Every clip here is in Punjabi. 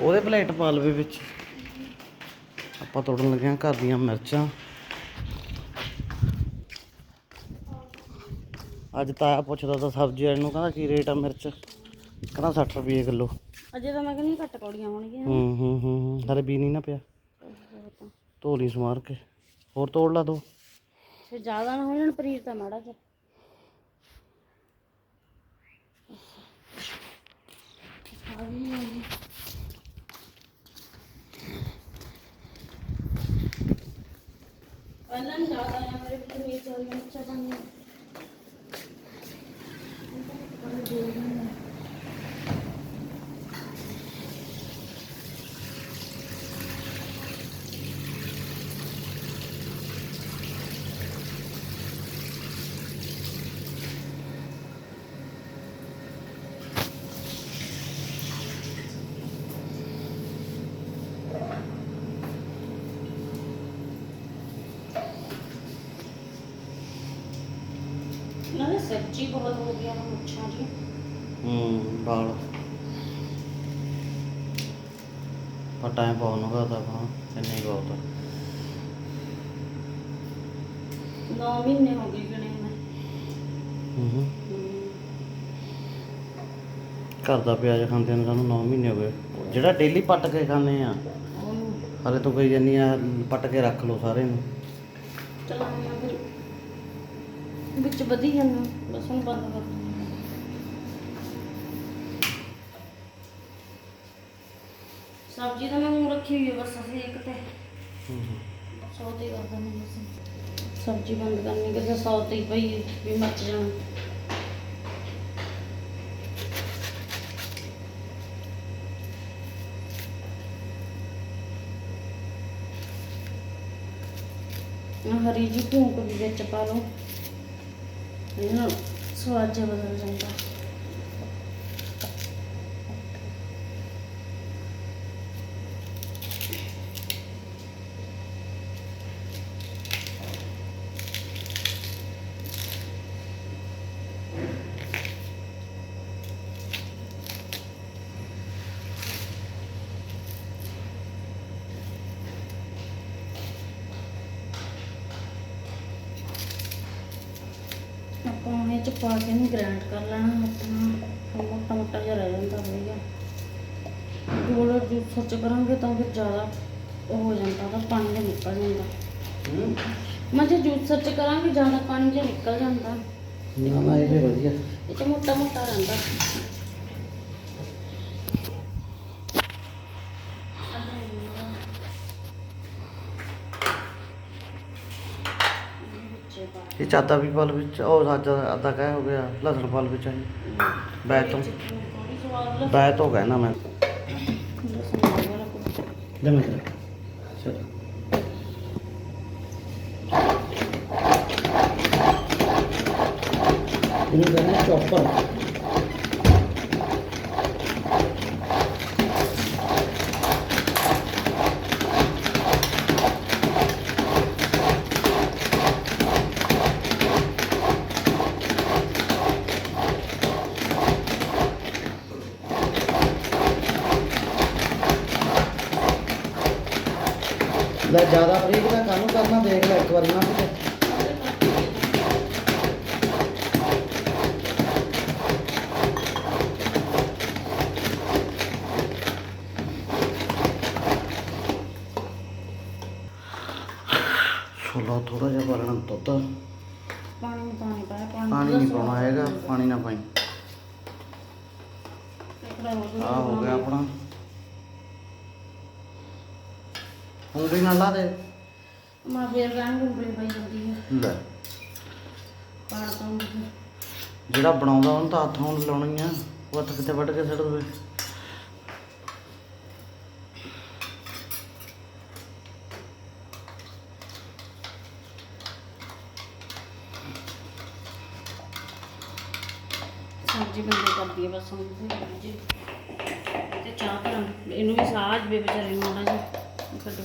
ਉਹਦੇ ਪਲੇਟ ਪਾ ਲਵੇ ਵਿੱਚ। ਆਪਾਂ ਤੋੜਨ ਲੱਗੇ ਹਾਂ ਘਰ ਦੀਆਂ ਮਿਰਚਾਂ। ਅੱਜ ਤਾਇਆ ਪੁੱਛਦਾ ਤਾਂ ਸਬਜ਼ੀ ਵਾਲੇ ਨੂੰ ਕਹਿੰਦਾ ਕੀ ਰੇਟ ਆ ਮਿਰਚ? ਕਹਿੰਦਾ 60 ਰੁਪਏ ਕਿਲੋ। ਅਜੇ ਤਾਂ ਮੈਂ ਕਹਿੰਦੀ ਘੱਟ ਕੌੜੀਆਂ ਹੋਣਗੀਆਂ। ਹੂੰ ਹੂੰ ਹੂੰ ਹੂੰ ਹਲੇ ਵੀ ਨਹੀਂ ਨਾ ਪਿਆ। ਧੋ ਲਈ ਸਮਾਰ ਕੇ। ਹੋਰ ਤੋੜ ਲਾ ਦੋ। ਫਿਰ ਜ਼ਿਆਦਾ ਨਾ ਹੋ ਜਾਣ ਪਨੀਰ ਤਾਂ ਮਾੜਾ ਜਿਹਾ। ਪਹਿਲਾਂ ਨਹੀਂ ਜ਼ਿਆਦਾ ਆ ਮੇਰੇ ਪਨੀਰ ਚਾਲ ਮਿਰਚਾਂ ਪਾਉਣੀਆਂ ਇਹਨਾਂ ਦੀ ਸਬਜ਼ੀ ਬਹੁਤ ਹੋ ਗਿਆ ਮੁੱਛਾਂ ਜੀ। ਹੂੰ ਬਾਲ। ਪਰ ਟਾਈਮ ਪਾਉਣ ਨੂੰ ਕਹਤਾ ਹਾਂ ਇੰਨੇ ਬਹੁਤ। ਆ 9 ਮਹੀਨੇ ਹੋ ਗਏ ਗਣੇ ਮੈਂ ਹੂੰ। ਹੂੰ ਘਰ ਦਾ ਪਿਆਜ਼ ਖਾਂਦੇ ਨੂੰ ਸਾਨੂੰ 9 ਮਹੀਨੇ ਹੋ ਗਏ। ਜਿਹੜਾ ਡੇਲੀ ਪੱਟ ਕੇ ਖਾਂਦੇ ਆ ਹਲੇ ਤੋਂ ਕਈ ਜਾਨੀ ਆ ਪੱਟ ਕੇ ਰੱਖ ਲਓ ਸਾਰੇ ਨੂੰ। ਚਲਾਉਣਾ ਫਿਰ। ਵਿੱਚ ਵਧੀ ਜਾਂਦਾ ਬਸ ਹੁਣ ਬੰਦ ਕਰ ਦਿੰਦੀ ਹਾਂ। ਸਬਜ਼ੀ ਤਾਂ ਮੈਂ ਹੁਣ ਰੱਖੀ ਹੋਈ ਹੈ ਬਸ ਅਸੀਂ ਇੱਕ ਤੇ ਹੂੰ ਹੂੰ। ਸੌ ਤੇ ਕਰ ਦਿੰਦੇ ਹਾਂ ਅਸੀਂ ਸਬਜ਼ੀ ਬੰਦ ਕਰਨੀ ਕਿ ਸੌ ਤੇ ਹੀ ਪਈ ਹੈ, ਵੀ ਮੱਚ ਜਾਣ। ਆਹ ਹਰੀ ਜੀ ਭੂਕ ਵੀ ਵਿੱਚ ਪਾ ਲਓ। ਇਹਦੇ ਨਾਲ ਸਵਾਦ ਜਿਹਾ ਬਦਲ ਜਾਂਦਾ ਆਪਾਂ ਹੁਣ ਇਹ ਚ ਪਾ ਕੇ ਇਹਨੂੰ ਗ੍ਰਾਈਂਡ ਕਰ ਲੈਣਾ ਫਿਰ ਮੋਟਾ ਮੋਟਾ ਜਿਹਾ ਰਹਿ ਜਾਂਦਾ ਹੋਵੇਗਾ ਗੋਲ ਜੂਸ ਚ ਕਰਾਂਗੇ ਤਾਂ ਫਿਰ ਜ਼ਿਆਦਾ ਉਹ ਹੋ ਜਾਂਦਾ ਤਾਂ ਪਾਣੀ ਜਿਹਾ ਨਿਕਲ ਜਾਂਦਾ। ਮੈਂ ਜੇ ਜੂਸਰ ਚ ਕਰਾਂਗੇ ਜ਼ਿਆਦਾ ਪਾਣੀ ਜਿਹਾ ਨਿਕਲ ਜਾਂਦਾ। ਨਾ ਨਾ ਇਹ ਵਧੀਆ। ਇਹ ਚ ਮੋਟਾ ਮੋਟਾ ਰਹਿੰਦਾ। ਇਹ ਚਾਦਾ ਵੀ ਪਲ ਵਿੱਚ ਉਹ ਸੱਚ ਅੱਧਾ ਕਹਿ ਹੋ ਗਿਆ ਲਸਣ ਪਲ ਵਿੱਚ ਆਈ ਬੈਤ ਤੋਂ ਥੋੜੀ ਸਵਾਦ ਲੱਗ ਬੈਤ ਹੋ ਗਿਆ ਨਾ ਮੈਂ ਲਸਣ ਵਾਲਾ ਕੁਝ ਲੈ ਮੈਂ ਚਲ ਇਹਨੂੰ ਕਹਿੰਦੇ ਚੌਪਰ ਲੈ ਜ਼ਿਆਦਾ ਬਰੀਕ ਦਾ ਕਾਹਨੂੰ ਕਰਨਾ? ਦੇਖ ਲੈ ਇੱਕ ਵਾਰੀ ਨਾ ਕਿਤੇ। ਛੋਲਾ ਥੋੜਾ ਜਿਹਾ ਲੈਣਾ ਦੁੱਧ। ਪਾਣੀ ਨਹੀਂ ਪਾਣੀ ਪਾਇਆ ਪਾਣੀ ਪਾਣੀ ਨਹੀਂ ਪਾਉਣਾ ਹੈਗਾ ਪਾਣੀ ਨਾ ਪਾਈ। ਆ ਹੋ ਗਿਆ ਆਪਣਾ। ਉਂਗਲੀ ਨਾਲ ਲਾ ਦੇ। ਮੈਂ ਫੇਰ ਗਾਣ ਗੁੰਬਲੀ ਪਾਈ ਜਾਂਦੀ ਹੈ ਲੈ। ਪਾਣ ਤੋਂ ਜਿਹੜਾ ਬਣਾਉਂਦਾ ਉਹਨੂੰ ਤਾਂ ਹੱਥ ਹੁਣ ਲਾਉਣੀ ਆ। ਉਹ ਹੱਥ ਕਿਤੇ ਵੱਢ ਕੇ ਸਿੱਟ ਦੇਵੇ। ਸਬਜ਼ੀ ਬੰਦੇ ਕਰਦੀ ਹੈ ਬਸ ਹੁਣ। ਜੀ ਤੇ ਚਾਹ ਕਰਾਂ ਇਹਨੂੰ ਵੀ ਸਾਜ ਵੀ ਵਿਚਾਰੇ ਨੂੰ ਮਾੜਾ ਜਿਹਾ। ਕੱਢੋ।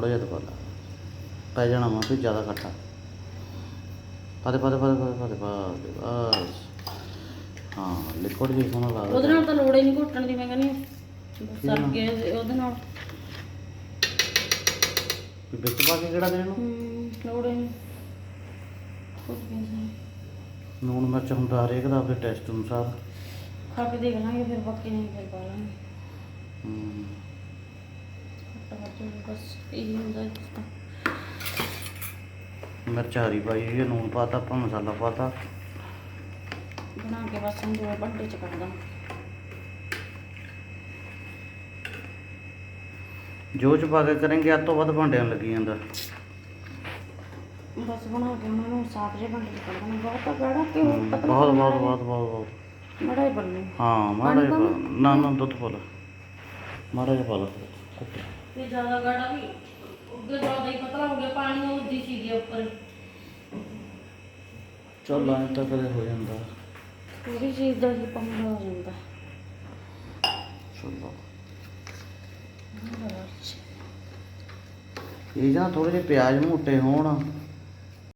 ਥੋੜਾ ਜਿਹਾ ਪਾ ਲਾ। ਪੈ ਜਾਣਾ ਮਾ ਵੀ ਜ਼ਿਆਦਾ ਖੱਟਾ ਪਾ ਦੇ ਪਾ ਦੇ ਪਾ ਦੇ ਪਾ ਦੇ, ਪਾ ਦੇ ਪਾ ਦੇ ਬਸ। ਹਾਂ ਲਿਕਵਿਡ ਵੀ ਸੋਹਣਾ ਲੱਗਦਾ। ਉਹਦੇ ਨਾਲ ਤਾਂ ਲੋੜ ਹੀ ਨਹੀਂ ਘੁੱਟਣ ਦੀ ਮੈਂ ਕਹਿੰਦੀ ਸਰ? ਕੇ ਉਹਦੇ ਨਾਲ। ਵੀ ਵਿੱਚ ਪਾ ਕੇ ਕਿਹੜਾ ਦੇਣ? ਨੂੰ ਹੂੰ ਲੋੜ ਹੀ ਨਹੀਂ। ਕੁਝ ਵੀ ਨਹੀਂ। ਲੂਣ ਮਿਰਚ ਹੁੰਦਾ ਹਰੇਕ ਦਾ ਆਪਣੇ ਟੈਸਟ ਅਨੁਸਾਰ। ਖਾ ਕੇ ਦੇਖ ਲਾਂਗੇ ਫਿਰ ਬਾਕੀ ਨਹੀਂ ਫਿਰ ਪਾ ਲਾਂਗੇ। ਹਮ, ਘੱਟ ਵੱਧ ਬਸ ਇਹ ਹੁੰਦਾ ਇਸ ਤਾਂ ਮਿਰਚ ਹਰੀ ਪਾਈ ਹੋਈ ਹੈ ਲੂਣ ਪਾਤਾ ਆਪਾਂ ਮਸਾਲਾ ਪਾਤਾ। ਬਣਾ ਕੇ ਬਸ ਹੁਣ ਦੋ ਵੱਡੇ ਚ ਕੱਢ ਦਾਂ ਜੋ ਚ ਪਾ ਕੇ ਕਰਾਂਗੇ ਅੱਧ ਤੋਂ ਵੱਧ ਭਾਂਡਿਆਂ ਨੂੰ ਲੱਗੀ ਜਾਂਦਾ। ਬਸ ਬਣਾ ਕੇ ਉਹਨਾਂ ਨੂੰ ਸਾਫ਼ ਜਿਹੇ ਭਾਂਡੇ ਚ ਕੱਢ ਦਾਂ ਬਹੁਤ ਗਾੜਾ ਕਿ ਹਮ, ਬਹੁਤ ਬਹੁਤ ਬਹੁਤ ਬਹੁਤ ਬਹੁਤ। ਮੜਾ ਹੀ ਬੰਨੂ ਹਾਂ ਮਾੜਾ ਜਿਹਾ ਪਾ ਨਾ? ਨਾ ਦੁੱਧ ਪਾ ਲਾ ਮਾੜਾ ਜਿਹਾ ਪਾ ਲਾ ਤੇ ਜ਼ਿਆਦਾ ਗਾੜਾ ਵੀ ਉੱਗੇ ਜ਼ਿਆਦਾ ਹੀ ਪਤਲਾ ਹੋ ਗਿਆ ਪਾਣੀ ਉਹਦੀ ਸੀਗੀ ਉੱਪਰ। ਚੱਲ ਐਂ ਤਾਂ ਕਦੇ ਹੋ ਜਾਂਦਾ। ਪੂਰੀ ਚੀਜ਼ ਦਾ ਹੀ ਪੰਗਾ ਹੋ ਜਾਂਦਾ। ਚਲੋ। ਇਹ ਜਾਂ ਥੋੜੇ ਜਿਹੇ ਪਿਆਜ਼ ਮੋਟੇ ਹੋਣ।